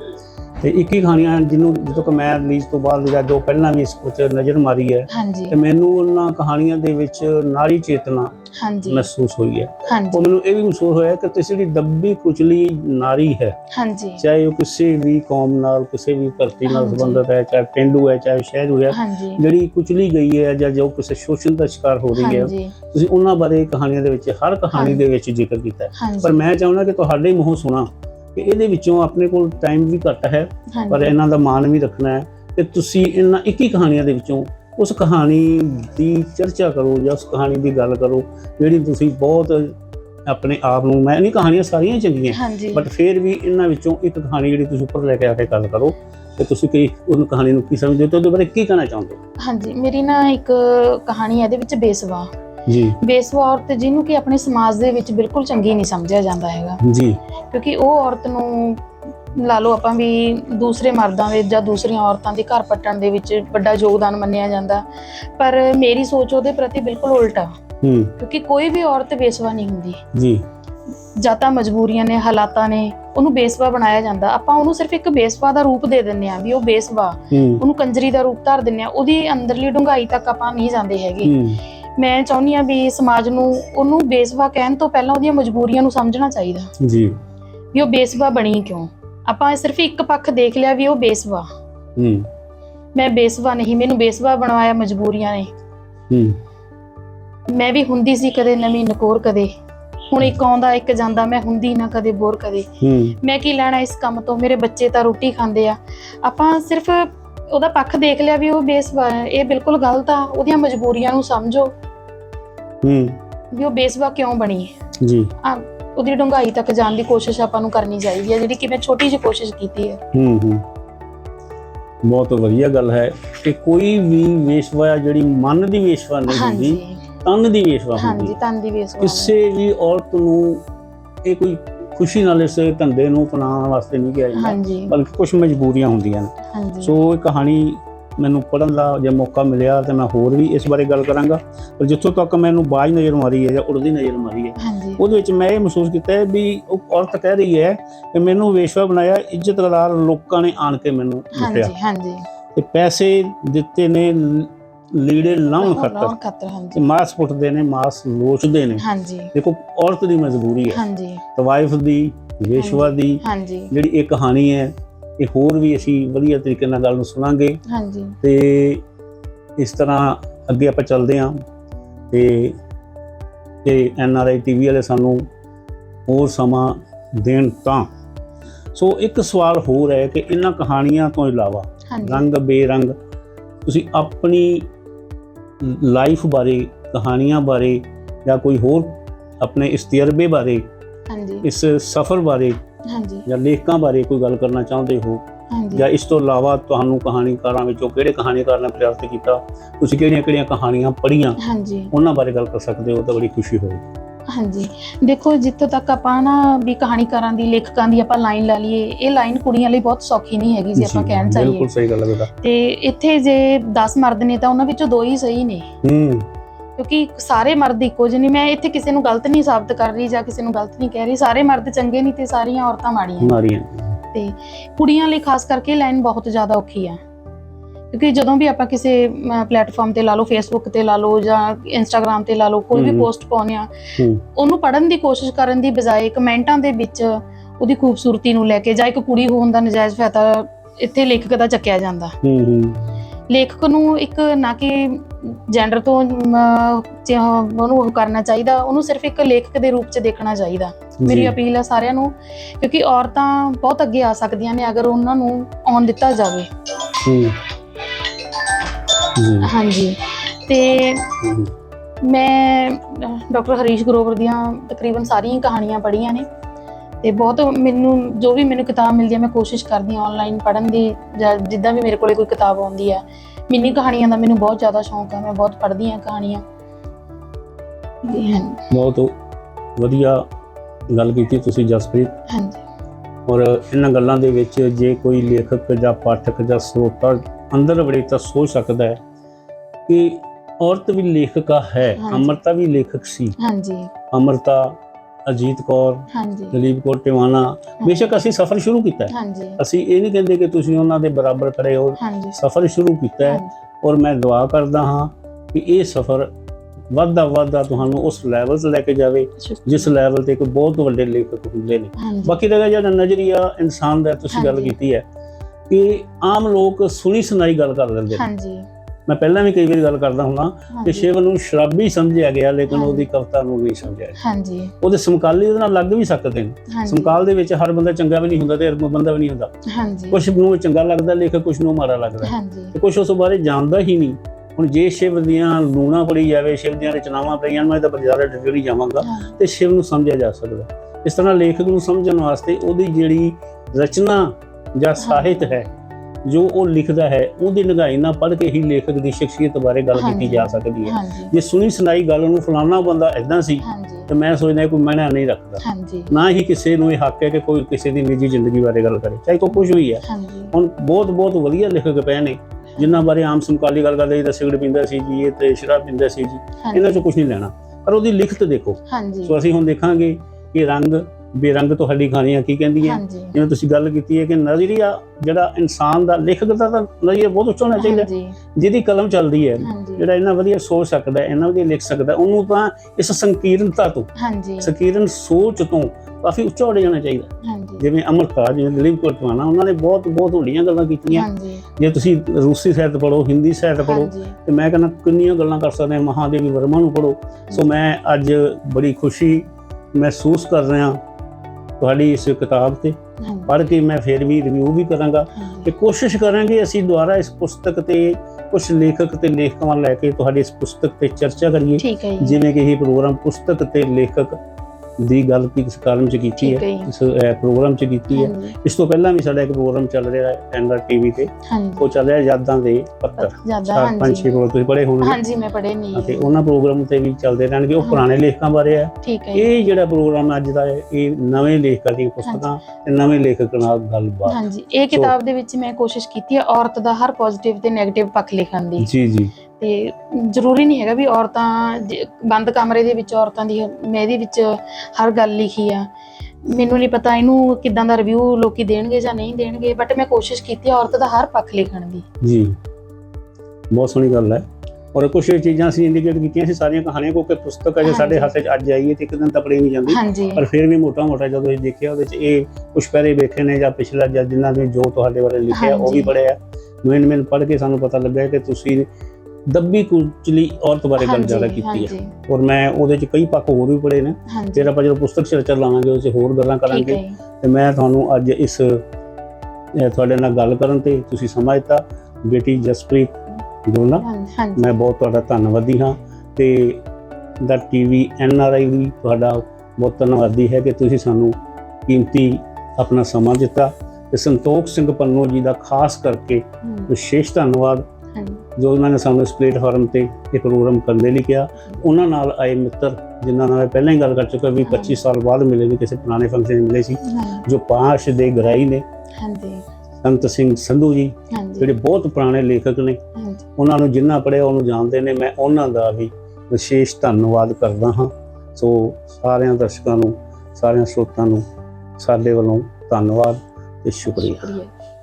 ਤੇ 21 ਕਹਾਣੀਆਂ ਜਿਹਨੂੰ ਜਦੋਂ ਕਿ ਮੈਂ ਰਿਲੀਜ਼ ਤੋਂ ਬਾਅਦ ਜਿਹੜਾ ਜੋ ਪਹਿਲਾਂ ਵੀ ਇਸ ਉੱਤੇ ਨਜ਼ਰ ਮਾਰੀ ਹੈ ਤੇ ਮੈਨੂੰ ਉਹਨਾਂ ਕਹਾਣੀਆਂ ਦੇ ਵਿੱਚ ਨਾਰੀ ਚੇਤਨਾ ਹਾਂਜੀ। ਮਹਿਸੂਸ ਹੋਈ ਹੈ। ਉਹ ਮੈਨੂੰ ਇਹ ਵੀ ਮਹਿਸੂਸ ਹੋਇਆ ਕਿ ਤੁਸੀਂ ਜਿਹੜੀ ਦੱਬੀ ਕੁਚਲੀ ਨਾਰੀ ਹੈ ਹਾਂਜੀ। ਚਾਹੇ ਉਹ ਕਿਸੇ ਵੀ ਕੌਮ ਨਾਲ ਕਿਸੇ ਵੀ ਧਰਤੀ ਨਾਲ। ਸੰਬੰਧਿਤ ਹੈ ਚਾਹੇ ਪਿੰਡੂ ਹੈ ਚਾਹੇ ਸ਼ਹਿਰੂ ਹੈ ਹਾਂਜੀ। ਜਿਹੜੀ ਕੁਚਲੀ ਗਈ ਹੈ ਜਾਂ ਜੋ ਕਿਸੇ ਸ਼ੋਸ਼ਣ ਦਾ ਸ਼ਿਕਾਰ ਹੋ ਰਹੀ ਹੈ ਤੁਸੀਂ ਉਹਨਾਂ ਬਾਰੇ ਕਹਾਣੀਆਂ ਦੇ ਵਿੱਚ ਹਰ ਕਹਾਣੀ ਦੇ ਵਿੱਚ ਜ਼ਿਕਰ ਕੀਤਾ ਹੈ। ਪਰ ਮੈਂ ਚਾਹੁੰਦਾ ਕਿ ਤੁਹਾਡੇ ਮੂੰਹੋਂ ਸੁਣਾ ਕਿ ਇਹਦੇ ਵਿੱਚੋਂ ਆਪਣੇ ਕੋਲ ਟਾਈਮ ਵੀ ਘੱਟ ਹੈ ਪਰ ਇਹਨਾਂ ਦਾ ਮਾਣ ਵੀ ਰੱਖਣਾ ਹੈ। ਕਿ ਤੁਸੀਂ ਇਹਨਾਂ 21 ਕਹਾਣੀਆਂ ਦੇ ਵਿੱਚੋਂ ਉਸ ਕਹਾਣੀ ਦੀ ਚਰਚਾ ਕਰੋ ਜਾਂ ਉਸ ਕਹਾਣੀ ਦੀ ਗੱਲ ਕਰੋ ਜਿਹੜੀ ਤੁਸੀਂ ਬਹੁਤ ਆਪਣੇ ਆਪ ਨੂੰ ਮੈਂ ਨਹੀਂ ਕਹਾਣੀਆਂ ਸਾਰੀਆਂ ਚੰਗੀਆਂ ਬਟ ਫਿਰ ਵੀ ਇਹਨਾਂ ਵਿੱਚੋਂ ਇੱਕ ਕਹਾਣੀ ਜਿਹੜੀ ਤੁਸੀਂ ਉੱਪਰ ਲੈ ਕੇ ਆ ਕੇ ਗੱਲ ਕਰੋ ਤੇ ਤੁਸੀਂ ਕੀ ਉਹਨੂੰ ਕਹਾਣੀ ਨੂੰ ਕੀ ਸਮਝਦੇ ਹੋ ਤੇ ਉਹਦੇ ਬਾਰੇ ਕੀ ਕਹਿਣਾ ਚਾਹੁੰਦੇ ਹੋ? ਹਾਂਜੀ ਮੇਰੀ ਨਾ ਇੱਕ ਕਹਾਣੀ ਹੈ ਇਹਦੇ ਵਿੱਚ ਬੇਸਵਾ ਜੀ। ਬੇਸਵਾ ਔਰਤ ਜਿਹਨੂੰ ਕਿ ਆਪਣੇ ਸਮਾਜ ਦੇ ਵਿੱਚ ਬਿਲਕੁਲ ਚੰਗੀ ਨਹੀਂ ਸਮਝਿਆ ਜਾਂਦਾ ਹੈਗਾ। ਜੀ। ਕਿਉਂਕਿ ਉਹ ਔਰਤ ਨੂੰ ਲਾ ਲਓ ਆਪਾਂ ਵੀ ਦੂਸਰੇ ਮਰਦਾਂ ਦੇ ਜਾਂ ਦੂਸਰੀਆਂ ਔਰਤਾਂ ਦੇ ਘਰ ਪੱਟਣ ਦੇ ਵਿੱਚ ਵੱਡਾ ਯੋਗਦਾਨ ਮੰਨਿਆ ਜਾਂਦਾ। ਪਰ ਮੇਰੀ ਸੋਚ ਉਹਦੇ ਪ੍ਰਤੀ ਬਿਲਕੁਲ ਉਲਟਾ ਹੂੰ। ਕਿਉਂਕਿ ਕੋਈ ਵੀ ਔਰਤ ਬੇਸਵਾ ਨਹੀਂ ਹੁੰਦੀ। ਜੀ। ਜਾਂ ਤਾਂ ਮਜਬੂਰੀਆਂ ਨੇ ਹਾਲਾਤਾਂ ਨੇ ਉਹਨੂੰ ਬੇਸਵਾ ਬਣਾਇਆ ਜਾਂਦਾ। ਆਪਾਂ ਉਹਨੂੰ ਸਿਰਫ ਇੱਕ ਬੇਸਵਾ ਦਾ ਰੂਪ ਦੇ ਦਿੰਨੇ ਆ ਵੀ ਉਹ ਬੇਸਵਾ। ਉਹਨੂੰ ਕੰਜਰੀ ਦਾ ਰੂਪ ਧਾਰ ਦਿੰਨੇ ਆ ਉਹਦੀ ਅੰਦਰਲੀ ਡੂੰਘਾਈ ਤੱਕ ਆਪਾਂ ਨਹੀਂ ਜਾਂਦੇ ਹੈਗੇ। ਹੂੰ। ਮੈਂ ਚਾਹੁੰਦੀ ਆ ਵੀ ਸਮਾਜ ਨੂੰ ਉਹਨੂੰ ਬੇਸਵਾ ਕਹਿਣ ਤੋਂ ਪਹਿਲਾਂ ਉਹਦੀਆਂ ਮਜਬੂਰੀਆਂ ਨੂੰ ਸਮਝਣਾ ਚਾਹੀਦਾ। ਜੀ। ਵੀ ਉਹ ਬੇਸਵਾ ਬਣੀ ਕਿਉਂ? ਆਪਾਂ ਸਿਰਫ ਇੱਕ ਪੱਖ ਦੇਖ ਲਿਆ ਵੀ ਉਹ ਬੇਸਵਾ ਹੂੰ। ਮੈਂ ਬੇਸਵਾ ਨਹੀਂ ਮੈਨੂੰ ਬੇਸਵਾ ਬਣਵਾਇਆ ਮਜਬੂਰੀਆਂ ਨੇ। ਹੂੰ। ਮੈਂ ਵੀ ਹੁੰਦੀ ਸੀ ਕਦੇ ਨਵੀਂ ਨਕੋਰ ਕਦੇ। ਹੁਣ ਇੱਕ ਆਉਂਦਾ ਇੱਕ ਜਾਂਦਾ ਮੈਂ ਹੁੰਦੀ ਨਾ ਕਦੇ ਬੋਰ ਕਦੇ। ਮੈਂ ਕੀ ਲੈਣਾ ਇਸ ਕੰਮ ਤੋਂ? ਮੇਰੇ ਬੱਚੇ ਤਾਂ ਰੋਟੀ ਖਾਂਦੇ ਆ। ਆਪਾਂ ਸਿਰਫ ਉਹਦਾ ਪੱਖ ਦੇਖ ਲਿਆ ਵੀ ਉਹ ਬੇਸਵਾ ਇਹ ਬਿਲਕੁਲ ਗਲਤ ਆ ਉਹਦੀਆਂ ਮਜਬੂਰੀਆਂ ਨੂੰ ਸਮਝੋ। ਹੂੰ। ਵੀ ਉਹ ਬੇਸਵਾ ਕਿਉਂ ਬਣੀ ਹੈ? ਜੀ। ਆ ਉਹਦੀ ਡੂੰਘਾਈ ਤੱਕ ਜਾਣ ਦੀ ਕੋਸ਼ਿਸ਼ ਆਪਾਂ ਨੂੰ ਕਰਨੀ ਚਾਹੀਦੀ ਹੈ ਜਿਹੜੀ ਕਿ ਮੈਂ ਛੋਟੀ ਜਿਹੀ ਕੋਸ਼ਿਸ਼ ਕੀਤੀ ਹੈ। ਹੂੰ ਹੂੰ। ਬਹੁਤ ਵਧੀਆ ਗੱਲ ਹੈ ਕਿ ਕੋਈ ਵੀ ਵੇਸ਼ਵਾ ਜਿਹੜੀ ਮਨ ਦੀ ਵੇਸ਼ਵਾ ਨਹੀਂ ਹੁੰਦੀ ਹਾਂਜੀ। ਤਨ ਦੀ ਵੇਸ਼ਵਾ ਹਾਂਜੀ ਹੁੰਦੀ ਤਨ ਦੀ ਬੇਸਵਾ ਕਿਸੇ ਵੀ ਔਰਤ ਨੂੰ ਇਹ ਕੋਈ ਖੁਸ਼ੀ ਨਾਲ ਇਸ ਧੰਦੇ ਨੂੰ ਅਪਣਾਉਣ ਵਾਸਤੇ ਨਹੀਂ ਜਾਂਦਾ ਹਾਂਜੀ। ਬਲਕਿ ਕੁਝ ਮਜਬੂਰੀਆਂ ਹੁੰਦੀਆਂ ਨੇ। ਸੋ ਇਹ ਕਹਾਣੀ ਮੈਨੂੰ ਪੜਨ ਦਾ ਜੇ ਮੌਕਾ ਮਿਲਿਆ ਤੇ ਮੈਂ ਹੋਰ ਵੀ ਇਸ ਬਾਰੇ ਗੱਲ ਕਰਾਂਗਾ। ਪਰ ਜਿੱਥੋਂ ਤੱਕ ਮੈਨੂੰ ਬਾਜ ਨਜ਼ਰ ਮਾਰੀ ਹੈ ਜਾਂ ਉੜਦੀ ਨਜ਼ਰ ਮਾਰੀ ਹੈ ਉਹਦੇ ਵਿੱਚ ਮੈਂ ਇਹ ਮਹਿਸੂਸ ਕੀਤਾ ਹੈ ਵੀ ਉਹ ਔਰਤ ਕਹਿ ਰਹੀ ਹੈ ਕਿ ਮੈਨੂੰ ਵੇਸ਼ਵਾ ਬਣਾਇਆ ਇੱਜ਼ਤਦਾਰ ਲੋਕਾਂ ਨੇ ਆਣ ਕੇ ਮੈਨੂੰ ਲੁੱਟਿਆ। ਹਾਂਜੀ ਹਾਂਜੀ। ਤੇ ਪੈਸੇ ਦਿੱਤੇ ਨੇ ਲੀੜੇ ਲਾਉਣ ਖਾਤਰ ਲਾਉਣ ਖਾਤਰ। ਹਾਂਜੀ। ਮਾਸ ਪੁੱਟਦੇ ਨੇ ਮਾਸ ਲੋਚਦੇ ਨੇ। ਹਾਂਜੀ। ਦੇਖੋ ਔਰਤ ਦੀ ਮਜਬੂਰੀ ਹੈ। ਹਾਂਜੀ। ਤਵਾਇਫ ਦੀ ਵੇਸ਼ਵਾ ਦੀ ਹਾਂਜੀ। ਜਿਹੜੀ ਇਹ ਕਹਾਣੀ ਹੈ ਇਹ ਹੋਰ ਵੀ ਅਸੀਂ ਵਧੀਆ ਤਰੀਕੇ ਨਾਲ ਗੱਲ ਨੂੰ ਸੁਣਾਂਗੇ। ਹਾਂਜੀ। ਤੇ ਇਸ ਤਰ੍ਹਾਂ ਅੱਗੇ ਆਪਾਂ ਚੱਲਦੇ ਹਾਂ। ਤੇ ਤੇ ਐਨ ਆਰ ਆਈ ਟੀਵੀ ਵਾਲੇ ਸਾਨੂੰ ਹੋਰ ਸਮਾਂ ਦੇਣ ਤਾਂ। ਸੋ ਇੱਕ ਸਵਾਲ ਹੋਰ ਹੈ ਕਿ ਇਹਨਾਂ ਕਹਾਣੀਆਂ ਤੋਂ ਇਲਾਵਾ ਹਾਂਜੀ। ਰੰਗ ਬੇਰੰਗ ਤੁਸੀਂ ਆਪਣੀ ਲਾਈਫ ਬਾਰੇ ਕਹਾਣੀਆਂ ਬਾਰੇ ਜਾਂ ਕੋਈ ਹੋਰ ਆਪਣੇ ਇਸ ਤਜਰਬੇ ਬਾਰੇ ਹਾਂਜੀ। ਇਸ ਸਫ਼ਰ ਬਾਰੇ ਹਾਂਜੀ। ਜਾਂ ਲੇਖਕਾਂ ਬਾਰੇ ਕੋਈ ਗੱਲ ਕਰਨਾ ਚਾਹੁੰਦੇ ਹੋ? ਜਾਂ ਇਸ ਤੋਂ ਇਲਾਵਾ ਤੁਹਾਨੂੰ ਕਹਾਣੀਕਾਰਾਂ ਵਿੱਚੋਂ ਕਿਹੜੇ ਕਹਾਣੀਕਾਰ ਨੇ ਪ੍ਰਯਾਸ ਕੀਤਾ? ਤੁਸੀਂ ਕਿਹੜੀਆਂ ਕਿਹੜੀਆਂ ਕਹਾਣੀਆਂ ਪੜ੍ਹੀਆਂ? ਹਾਂਜੀ। ਉਹਨਾਂ ਬਾਰੇ ਗੱਲ ਕਰ ਸਕਦੇ ਹੋ ਤਾਂ ਬੜੀ ਖੁਸ਼ੀ ਹੋਵੇਗੀ। ਹਾਂਜੀ। ਦੇਖੋ ਜਿੱਥੋਂ ਤੱਕ ਆਪਾਂ ਨਾ ਵੀ ਕਹਾਣੀਕਾਰਾਂ ਦੀ ਲੇਖਕਾਂ ਦੀ ਆਪਾਂ ਲਾਈਨ ਲਾ ਲਈਏ ਇਹ ਲਾਈਨ ਕੁੜੀਆਂ ਲਈ ਬਹੁਤ ਸੌਖੀ ਨਹੀਂ ਹੈਗੀ ਜੇ ਆਪਾਂ ਕਹਿਣ ਚਾਹੀਏ ਬਿਲਕੁਲ ਸਹੀ ਗੱਲ ਹੈ ਬੇਟਾ। ਤੇ ਇੱਥੇ ਜੇ 10 ਮਰਦ ਨੇ ਤਾਂ ਉਹਨਾਂ ਵਿੱਚੋਂ ਦੋ ਹੀ ਸਹੀ ਨੇ। ਹੂੰ। ਕਿਉਂਕਿ ਸਾਰੇ ਮਰਦ ਇੱਕੋ ਜਿਹੇ ਨਹੀਂ ਮੈਂ ਇੱਥੇ ਕਿਸੇ ਨੂੰ ਗਲਤ ਨਹੀਂ ਸਾਬਤ ਕਰ ਰਹੀ ਜਾਂ ਕਿਸੇ ਨੂੰ ਗਲਤ ਨਹੀਂ ਕਹਿ ਰਹੀ। ਸਾਰੇ ਮਰਦ ਚੰਗੇ ਨਹੀਂ ਤੇ ਸਾਰੀਆਂ ਔਰਤਾਂ ਮਾੜੀਆਂ। ਮਾਰੀਆਂ ਕੁੜੀਆਂ ਲਈ ਖਾਸ ਕਰਕੇ ਲਾਈਨ ਬਹੁਤ ਜ਼ਿਆਦਾ ਔਖੀ ਆ। ਕਿਉਂਕਿ ਜਦੋਂ ਵੀ ਆਪਾਂ ਕਿਸੇ ਪਲੇਟਫਾਰਮ ਤੇ ਲਾ ਲਓ ਫੇਸਬੁੱਕ ਤੇ ਲਾ ਲਓ ਜਾਂ ਇੰਸਟਾਗ੍ਰam ਤੇ ਲਾ ਲਓ ਕੋਈ ਵੀ। ਪੋਸਟ ਪਾਉਂਦੇ ਆ ਉਹਨੂੰ ਪੜਨ ਦੀ ਕੋਸ਼ਿਸ਼ ਕਰਨ ਦੀ ਬਜਾਏ ਕਮੈਂਟਾਂ ਦੇ ਵਿੱਚ ਉਹਦੀ ਖੂਬਸੂਰਤੀ ਨੂੰ ਲੈ ਕੇ ਜਾਂ ਇੱਕ ਕੁੜੀ ਹੋਣ ਦਾ ਨਜਾਇਜ਼ ਫਾਇਦਾ ਇੱਥੇ ਲੇਖਕ ਦਾ ਚੱਕਿਆ ਜਾਂਦਾ। ਹੂੰ ਹੂੰ। ਲੇਖਕ ਨੂੰ ਇੱਕ ਨਾ ਕਿ ਜੈਂਡਰ ਤੋਂ ਉਹਨੂੰ ਉਹ ਕਰਨਾ ਚਾਹੀਦਾ ਉਹਨੂੰ ਸਿਰਫ ਇੱਕ ਲੇਖਕ ਦੇ ਰੂਪ 'ਚ ਦੇਖਣਾ ਚਾਹੀਦਾ। ਮੇਰੀ ਅਪੀਲ ਹੈ ਸਾਰਿਆਂ ਨੂੰ ਕਿਉਂਕਿ ਔਰਤਾਂ ਬਹੁਤ ਅੱਗੇ ਆ ਸਕਦੀਆਂ ਨੇ ਅਗਰ ਉਹਨਾਂ ਨੂੰ ਆਉਣ ਦਿੱਤਾ ਜਾਵੇ। ਹੂੰ। ਜੀ ਹਾਂਜੀ। ਤੇ ਮੈਂ ਡਾਕਟਰ ਹਰੀਸ਼ ਗਰੋਵਰ ਦੀਆਂ ਤਕਰੀਬਨ ਸਾਰੀਆਂ ਕਹਾਣੀਆਂ ਪੜ੍ਹੀਆਂ ਨੇ। ਤੇ ਬਹੁਤ ਮੈਨੂੰ ਜੋ ਵੀ ਮੈਨੂੰ ਕਿਤਾਬ ਮਿਲਦੀ ਹੈ ਮੈਂ ਕੋਸ਼ਿਸ਼ ਕਰਦੀ ਹਾਂ ਆਨਲਾਈਨ ਪੜ੍ਹਨ ਦੀ ਜਾਂ ਜਿੱਦਾਂ ਵੀ ਮੇਰੇ ਕੋਲੇ ਕੋਈ ਕਿਤਾਬ ਆਉਂਦੀ ਹੈ ਮਿੰਨੀ ਕਹਾਣੀਆਂ ਦਾ ਮੈਨੂੰ ਬਹੁਤ ਜ਼ਿਆਦਾ ਸ਼ੌਂਕ ਹੈ ਮੈਂ ਬਹੁਤ ਪੜ੍ਹਦੀ ਹਾਂ ਕਹਾਣੀਆਂ। ਜੀ ਹਾਂ। ਬਹੁਤ ਵਧੀਆ ਗੱਲ ਕੀਤੀ ਤੁਸੀਂ ਜਸਪ੍ਰੀਤ। ਹਾਂਜੀ। ਔਰ ਇਹਨਾਂ ਗੱਲਾਂ ਦੇ ਵਿੱਚ ਜੇ ਕੋਈ ਲੇਖਕ ਜਾਂ ਪਾਠਕ ਜਾਂ ਸਰੋਤਾ ਅੰਦਰ ਵੜੇ ਤਾਂ ਸੋਚ ਸਕਦਾ ਹੈ। ਕਿ ਔਰਤ ਵੀ ਲੇਖਕਾ ਹੈ ਹਾਂਜੀ। ਅਮਰਤਾ ਵੀ ਲੇਖਕ ਸੀ। ਹਾਂਜੀ। ਅਮਰਤਾ ਅਜੀਤ ਕੌਰ ਹਾਂਜੀ। ਦਲੀਪ ਕੌਰ ਟਿਵਾਣਾ ਬੇਸ਼ੱਕ ਅਸੀਂ ਸਫ਼ਰ ਸ਼ੁਰੂ ਕੀਤਾ ਹੈ। ਹਾਂਜੀ। ਅਸੀਂ ਇਹ ਨਹੀਂ ਕਹਿੰਦੇ ਕਿ ਤੁਸੀਂ ਉਹਨਾਂ ਦੇ ਬਰਾਬਰ ਖੜੇ ਹੋ ਹਾਂਜੀ। ਸਫ਼ਰ ਸ਼ੁਰੂ ਕੀਤਾ ਹੈ। ਹਾਂਜੀ। ਔਰ ਮੈਂ ਦੁਆ ਕਰਦਾ ਹਾਂ ਕਿ ਇਹ ਸਫ਼ਰ ਵੱਧਦਾ ਵੱਧਦਾ ਤੁਹਾਨੂੰ ਉਸ ਲੈਵਲ ਤੇ ਲੈ ਕੇ ਜਾਵੇ ਜਿਸ ਲੈਵਲ ਤੇ ਇੱਕ ਬਹੁਤ ਵੱਡੇ ਲੇਖਕ ਹੁੰਦੇ ਨੇ। ਹਾਂਜੀ। ਬਾਕੀ ਦਾ ਜਿਹੜਾ ਨਜ਼ਰੀਆ ਇਨਸਾਨ ਦਾ ਤੁਸੀਂ ਗੱਲ ਹਾਂਜੀ। ਕੀਤੀ ਹੈ ਕਿ ਆਮ ਲੋਕ ਸੁਣੀ ਸੁਣਾਈ ਗੱਲ ਕਰ ਲੈਂਦੇ ਨੇ। ਹਾਂਜੀ। ਮੈਂ ਪਹਿਲਾਂ ਵੀ ਕਈ ਵਾਰੀ ਗੱਲ ਕਰਦਾ ਹੁੰਦਾ ਕਿ ਸ਼ਿਵ ਨੂੰ ਸ਼ਰਾਬੀ ਸਮਝਿਆ ਗਿਆ ਲੇਕਿਨ। ਉਹਦੀ ਕਵਿਤਾ ਨੂੰ ਨਹੀਂ ਸਮਝਿਆ। ਹਾਂਜੀ। ਉਹਦੇ ਸਮਕਾਲੀ ਉਹਦੇ ਨਾਲ ਲੱਗ ਵੀ ਸਕਦੇ ਨੇ। ਸਮਕਾਲ ਦੇ ਵਿੱਚ ਹਰ ਬੰਦਾ ਚੰਗਾ ਵੀ ਨਹੀਂ ਹੁੰਦਾ ਤੇ ਹਰ ਬੰਦਾ ਵੀ ਨਹੀਂ ਹੁੰਦਾ। ਹਾਂਜੀ। ਕੁਝ ਨੂੰ ਚੰਗਾ ਲੱਗਦਾ ਲੇਖਕ ਕੁਝ ਨੂੰ ਮਾੜਾ ਲੱਗਦਾ। ਹਾਂਜੀ। ਤੇ ਕੁਝ ਉਸ ਬਾਰੇ ਜਾਣਦਾ ਹੀ ਨਹੀਂ। ਹੁਣ ਜੇ ਸ਼ਿਵ ਦੀਆਂ ਲੂਣਾ ਪੜੀ ਜਾਵੇ ਸ਼ਿਵ ਦੀਆਂ ਰਚਨਾਵਾਂ ਪੜੀਆਂ ਮੈਂ ਤਾਂ ਜ਼ਿਆਦਾ ਡਿਟੇਲ ਜਾਵਾਂਗਾ ਤੇ ਸ਼ਿਵ ਨੂੰ ਸਮਝਿਆ ਜਾ ਸਕਦਾ। ਇਸ ਤਰ੍ਹਾਂ ਲੇਖਕ ਨੂੰ ਸਮਝਣ ਵਾਸਤੇ ਉਹਦੀ ਜਿਹੜੀ ਰਚਨਾ ਜਾਂ ਸਾਹਿਤ ਹੈ ਜੋ ਉਹ ਲਿਖਦਾ ਹੈ ਉਹਦੀ ਨਿਗਾਹੀ ਨਾਲ ਪੜ੍ਹ ਕੇ ਹੀ ਲੇਖਕ ਦੀ ਸ਼ਖਸੀਅਤ ਬਾਰੇ ਗੱਲ ਕੀਤੀ। ਜਾ ਸਕਦੀ ਹੈ। ਜੇ ਸੁਣੀ ਸੁਣਾਈ ਗੱਲ ਨੂੰ ਫਲਾਣਾ ਬੰਦਾ ਐਦਾਂ ਸੀ ਤੇ ਮੈਂ ਸੋਚਦਾ ਕੋਈ ਮਨਾ ਨਹੀਂ ਰੱਖਦਾ। ਨਾ ਹੀ ਕਿਸੇ ਨੂੰ ਇਹ ਹੱਕ ਹੈ ਕਿ ਕੋਈ ਕਿਸੇ ਦੀ ਨਿੱਜੀ ਜ਼ਿੰਦਗੀ ਬਾਰੇ ਗੱਲ ਕਰੇ ਚਾਹੇ ਕੋਈ ਕੁਝ ਵੀ ਹੈ। ਹੁਣ ਬਹੁਤ ਬਹੁਤ ਵਧੀਆ ਲੇਖਕ ਪਏ ਨੇ ਜਿਨ੍ਹਾਂ ਬਾਰੇ ਆਮ ਸਮਕਾਲੀ ਗੱਲ ਕਰਦੇ ਤਾਂ ਸਿਗਰਟ ਪੀਂਦਾ ਸੀ ਜੀ ਇਹ ਤੇ ਸ਼ਰਾਬ ਪੀਂਦਾ ਸੀ ਜੀ ਇਹਨਾਂ ਚੋਂ ਕੁਝ ਨਹੀਂ ਲੈਣਾ। ਪਰ ਉਹਦੀ ਲਿਖਤ ਦੇਖੋ। ਸੋ ਅਸੀਂ ਹੁਣ ਦੇਖਾਂਗੇ ਕਿ ਰੰਗ ਬੇਰੰਗ ਤੁਹਾਡੀ ਕਹਾਣੀਆਂ ਕੀ ਕਹਿੰਦੀਆਂ ਹਾਂਜੀ। ਜਿਵੇਂ ਤੁਸੀਂ ਗੱਲ ਕੀਤੀ ਹੈ ਕਿ ਨਜ਼ਰੀਆ ਜਿਹੜਾ ਇਨਸਾਨ ਦਾ ਲੇਖਕ ਦਾ ਤਾਂ ਨਜ਼ਰੀਆ ਬਹੁਤ ਉੱਚਾ ਹੋਣਾ ਚਾਹੀਦਾ। ਹਾਂਜੀ। ਜਿਹਦੀ ਕਲਮ ਚੱਲਦੀ ਹੈ ਹਾਂਜੀ। ਜਿਹੜਾ ਇੰਨਾ ਵਧੀਆ ਸੋਚ ਸਕਦਾ ਹੈ ਇੰਨਾ ਵਧੀਆ ਲਿਖ ਸਕਦਾ ਹੈ, ਉਹਨੂੰ ਤਾਂ ਇਸ ਸੰਕੀਰਨਤਾ ਤੋਂ ਹਾਂਜੀ। ਸੰਕੀਰਨ ਸੋਚ ਤੋਂ ਕਾਫੀ ਉੱਚਾ ਹੋ ਜਾਣਾ ਚਾਹੀਦਾ। ਹਾਂਜੀ। ਜਿਵੇਂ ਅਮਰਤਾ ਜਿਵੇਂ ਦਲੀਪ ਕੌਰ ਟਿਵਾਣਾ ਉਹਨਾਂ ਨੇ ਬਹੁਤ ਬਹੁਤ ਵੱਡੀਆਂ ਗੱਲਾਂ ਕੀਤੀਆਂ। ਹਾਂਜੀ। ਜੇ ਤੁਸੀਂ ਰੂਸੀ ਸਾਹਿਤ ਪੜ੍ਹੋ ਹਿੰਦੀ ਸਾਹਿਤ ਪੜ੍ਹੋ ਹਾਂਜੀ। ਤੇ ਮੈਂ ਕਹਿੰਦਾ ਕਿੰਨੀਆਂ ਗੱਲਾਂ ਕਰ ਸਕਦੇ ਹਾਂ ਮਹਾਦੇਵੀ ਵਰਮਾ ਨੂੰ ਪੜ੍ਹੋ। ਸੋ ਮੈਂ ਅੱਜ ਬੜੀ ਖੁਸ਼ੀ ਮਹਿਸੂਸ ਕਰ ਰਿਹਾ ਤੁਹਾਡੀ ਇਸ ਕਿਤਾਬ ਤੇ ਪੜ੍ਹ ਕੇ ਮੈਂ ਫਿਰ ਵੀ ਰਿਵਿਊ ਵੀ ਕਰਾਂਗਾ ਤੇ ਕੋਸ਼ਿਸ਼ ਕਰਾਂਗੇ ਅਸੀਂ ਦੁਬਾਰਾ ਇਸ ਪੁਸਤਕ ਤੇ ਕੁਝ ਲੇਖਕ ਤੇ ਲੇਖਕਾਂ ਲੈ ਕੇ ਤੁਹਾਡੀ ਇਸ ਪੁਸਤਕ ਤੇ ਚਰਚਾ ਕਰੀਏ। ਜਿਵੇਂ ਕਿ ਇਹ ਪ੍ਰੋਗਰਾਮ ਪੁਸਤਕ ਤੇ ਲੇਖਕ ਦੀ ਗੱਲ ਕਿਸ ਕਾਲਮ ਚ ਕੀਤੀ ਹੈ ਇਸ ਪ੍ਰੋਗਰਾਮ ਚ ਕੀਤੀ ਹੈ। ਇਸ ਤੋਂ ਪਹਿਲਾਂ ਵੀ ਸਾਡਾ ਇੱਕ ਪ੍ਰੋਗਰਾਮ ਚੱਲ ਰਿਹਾ ਹੈ ਐਨਆਰ ਟੀਵੀ ਤੇ। ਉਹ ਚੱਲ ਰਿਹਾ ਯਾਦਾਂ ਦੇ ਪੱਤਰ। ਚਾਰ ਪੰਜ ਛੇ ਪ੍ਰੋਗਰਾਮ ਤੁਸੀਂ ਪੜ੍ਹੇ ਹੋਣਗੇ। ਹਾਂਜੀ ਮੈਂ ਪੜ੍ਹੇ ਨਹੀਂ। ਅਤੇ ਉਹਨਾਂ ਪ੍ਰੋਗਰਾਮ ਤੇ ਵੀ ਚੱਲਦੇ ਰਹਿਣਗੇ। ਉਹ। ਪੁਰਾਣੇ ਲੇਖਕਾਂ ਬਾਰੇ ਹੈ। ਇਹ ਜਿਹੜਾ ਪ੍ਰੋਗਰਾਮ ਅੱਜ ਦਾ ਇਹ ਨਵੇਂ ਲੇਖਕਾਂ ਦੀਆਂ ਪੁਸਤਕਾਂ ਤੇ ਨਵੇਂ ਲੇਖਕ ਨਾਲ ਗੱਲਬਾਤ। ਹਾਂਜੀ। ਇਹ ਕਿਤਾਬ ਦੇ ਵਿੱਚ ਮੈਂ ਕੋਸ਼ਿਸ਼ ਕੀਤੀ ਹੈ ਔਰਤ ਦਾ ਹਰ ਪੋਜ਼ਿਟਿਵ ਤੇ 네ਗੇਟਿਵ ਪੱਖ ਲਿਖਣ ਦੀ। ਜੀ ਜੀ। ਤੇ ਜ਼ਰੂਰੀ ਨਹੀਂ ਹੈਗਾ ਵੀ ਔਰਤਾਂ ਜ- ਬੰਦ ਕਮਰੇ ਦੇ ਵਿੱਚ ਔਰਤਾਂ ਦੀ ਮੈਂ ਇਹਦੇ ਵਿੱਚ ਹਰ ਗੱਲ ਲਿਖੀ ਆ। ਮੈਨੂੰ ਨਹੀਂ ਪਤਾ ਇਹਨੂੰ ਕਿਦਾਂ ਦਾ ਰਿਵਿਊ ਲੋਕੀ ਦੇਣਗੇ ਜਾਂ ਨਹੀਂ ਦੇਣਗੇ ਬਟ ਮੈਂ ਕੋਸ਼ਿਸ਼ ਕੀਤੀ ਆ ਔਰਤ ਦਾ ਹਰ ਪੱਖ ਲਿਖਣ ਦੀ। ਜੀ। ਬਹੁਤ ਸੋਹਣੀ ਗੱਲ ਹੈ। ਔਰ ਕੁਝ ਚੀਜ਼ਾਂ ਅਸੀਂ ਇੰਡੀਕੇਟ ਕੀਤੀਆਂ ਸੀ ਸਾਰੀਆਂ ਕਹਾਣੀਆਂ ਕਿਉਂਕਿ ਪੁਸਤਕ ਅਜੇ ਸਾਡੇ ਹੱਥ 'ਚ ਅੱਜ ਆਈ ਹੈ ਤੇ ਇੱਕ ਦਿਨ ਤਾਂ ਪੜ੍ਹੀ ਨਹੀਂ ਜਾਂਦੀ। ਹਾਂਜੀ। ਪਰ ਫਿਰ ਵੀ ਮੋਟਾ ਮੋਟਾ ਜਦੋਂ ਅਸੀਂ ਦੇਖਿਆ ਉਹਦੇ 'ਚ ਇਹ ਕੁਝ ਪਹਿਰੇ ਵੇਖੇ ਨੇ ਜਾਂ ਪਿਛਲਾ ਜਾਂ ਜਿਨ੍ਹਾਂ ਨੇ ਜੋ ਤੁਹਾਡੇ ਬਾਰੇ ਲਿਖਿਆ ਉਹ ਵੀ ਹਾਂਜੀ। ਪੜ੍ਹਿਆ। ਨਵੇਂ ਨਵੇਂ ਪੜ੍ਹ ਕੇ ਸਾਨੂੰ ਪਤਾ ਲੱਗਾ ਕਿ ਤੁਸੀਂ ਦੱਬੀ ਕੁਚਲੀ ਔਰਤ ਬਾਰੇ ਗੱਲ ਜ਼ਿਆਦਾ ਕੀਤੀ ਹੈ ਔਰ ਮੈਂ ਉਹਦੇ 'ਚ ਕਈ ਪੱਖ ਹੋਰ ਵੀ ਪੜ੍ਹੇ ਨੇ। ਫਿਰ ਆਪਾਂ ਜਦੋਂ ਪੁਸਤਕ ਚਰਚਾ ਲਾਵਾਂਗੇ ਉਹ 'ਚ ਹੋਰ ਗੱਲਾਂ ਕਰਾਂਗੇ। ਤੇ ਮੈਂ ਤੁਹਾਨੂੰ ਅੱਜ ਇਸ ਤੁਹਾਡੇ ਨਾਲ ਗੱਲ ਕਰਨ ਤੇ ਤੁਸੀਂ ਸਮਾਂ ਦਿੱਤਾ। ਬੇਟੀ ਜਸਪ੍ਰੀਤ ਹਾਂਜੀ ਮੈਂ ਬਹੁਤ ਤੁਹਾਡਾ ਧੰਨਵਾਦੀ ਹਾਂ ਤੇ ਦਾ ਟੀਵੀ ਐਨ ਆਰ ਆਈ ਵੀ ਤੁਹਾਡਾ ਬਹੁਤ ਧੰਨਵਾਦੀ ਹੈ ਕਿ ਤੁਸੀਂ ਸਾਨੂੰ ਕੀਮਤੀ ਆਪਣਾ ਸਮਾਂ ਦਿੱਤਾ। ਤੇ ਸੰਤੋਖ ਸਿੰਘ ਪੰਨੂ ਜੀ ਦਾ ਖਾਸ ਕਰਕੇ ਵਿਸ਼ੇਸ਼ ਧੰਨਵਾਦ ਜੋ ਉਹਨਾਂ ਨੇ ਸਾਨੂੰ ਇਸ ਪਲੇਟਫਾਰਮ ਤੇ ਇੱਕ ਪ੍ਰੋਗਰਾਮ ਕਰਨ ਦੇ ਲਈ ਕਿਹਾ। ਉਹਨਾਂ ਨਾਲ ਆਏ ਮਿੱਤਰ ਜਿਨ੍ਹਾਂ ਨਾਲ ਮੈਂ ਪਹਿਲਾਂ ਹੀ ਗੱਲ ਕਰ ਚੁੱਕਾ ਵੀ 25 ਸਾਲ ਬਾਅਦ ਮਿਲੇ ਵੀ ਕਿਸੇ ਪੁਰਾਣੇ ਫੰਕਸ਼ਨ ਮਿਲੇ ਸੀ। ਜੋ ਪਾਸ਼ ਦੇ ਗਰਾਈ ਨੇ ਹਾਂਜੀ। ਸੰਤ ਸਿੰਘ ਸੰਧੂ ਜੀ ਹਾਂਜੀ। ਜਿਹੜੇ ਬਹੁਤ ਪੁਰਾਣੇ ਲੇਖਕ ਨੇ। ਉਹਨਾਂ ਨੂੰ ਜਿੰਨਾ ਪੜਿਆ ਉਹਨੂੰ ਜਾਣਦੇ ਨੇ। ਮੈਂ ਉਹਨਾਂ ਦਾ ਵੀ ਵਿਸ਼ੇਸ਼ ਧੰਨਵਾਦ ਕਰਦਾ ਹਾਂ। ਸੋ ਸਾਰਿਆਂ ਦਰਸ਼ਕਾਂ ਨੂੰ ਸਾਰਿਆਂ ਸਰੋਤਾਂ ਨੂੰ ਸਾਡੇ ਵੱਲੋਂ ਧੰਨਵਾਦ ਤੇ ਸ਼ੁਕਰੀਆ।